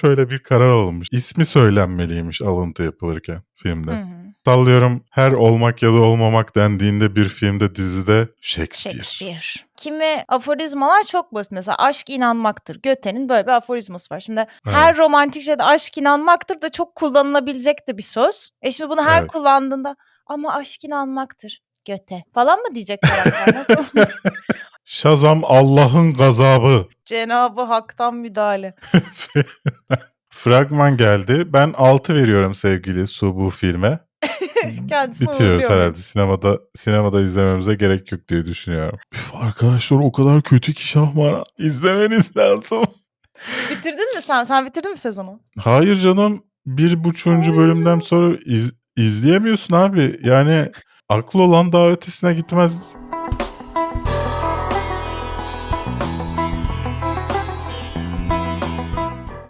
şöyle bir karar alınmış. İsmi söylenmeliymiş alıntı yapılırken filmde. Hı hı. Sallıyorum her olmak ya da olmamak dendiğinde bir filmde dizide Shakespeare. Shakespeare. Kimi aforizmalar çok basit. Mesela aşk inanmaktır. Göte'nin böyle bir aforizması var. Şimdi her romantik şeyde aşk inanmaktır da çok kullanılabilecek de bir söz. E şimdi bunu her Evet. kullandığında ama aşk inanmaktır. Göte falan mı diyecek karakterler? Shazam Allah'ın gazabı. Cenabı Hak'tan müdahale. Fragman geldi. Ben 6 veriyorum sevgili Su bu filme. Kendisini Bitiriyoruz herhalde. Sinemada sinemada izlememize gerek yok diye düşünüyorum. Üf, arkadaşlar o kadar kötü ki Şahmaran. İzlemeniz lazım. Bitirdin mi sen? Sen bitirdin mi sezonu? Hayır canım. Bir buçuğuncu bölümden sonra iz- izleyemiyorsun abi. Yani aklı olan daha ötesine gitmez